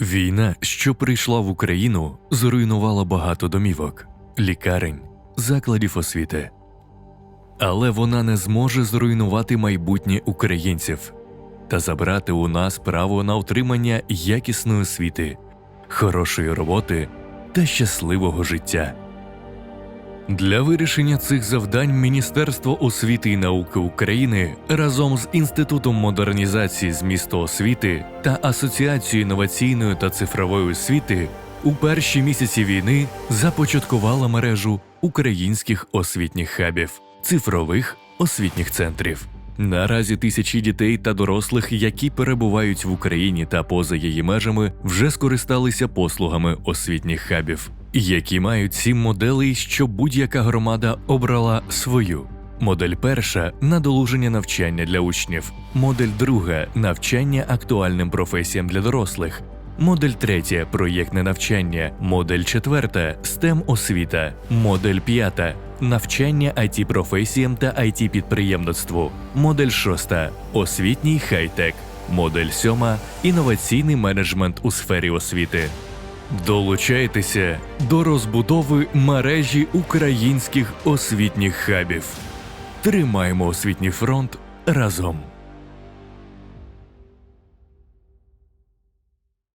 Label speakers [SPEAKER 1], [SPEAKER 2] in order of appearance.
[SPEAKER 1] Війна, що прийшла в Україну, зруйнувала багато домівок, лікарень, закладів освіти. Але вона не зможе зруйнувати майбутнє українців та забрати у нас право на отримання якісної освіти, хорошої роботи та щасливого життя. Для вирішення цих завдань Міністерство освіти і науки України разом з Інститутом модернізації змісту освіти та Асоціацією інноваційної та цифрової освіти у перші місяці війни започаткувала мережу українських освітніх хабів, цифрових освітніх центрів. Наразі тисячі дітей та дорослих, які перебувають в Україні та поза її межами, вже скористалися послугами освітніх хабів, які мають сім моделей, що будь-яка громада обрала свою. Модель перша надолуження навчання для учнів, модель друга навчання актуальним професіям для дорослих. Модель третя проєктне навчання, модель четверта STEM освіта, модель п'ята навчання it професіям та it підприємництву, модель шоста освітній хай-тек, модель сьома інноваційний менеджмент у сфері освіти. Долучайтеся до розбудови мережі українських освітніх хабів. Тримаємо освітній фронт разом.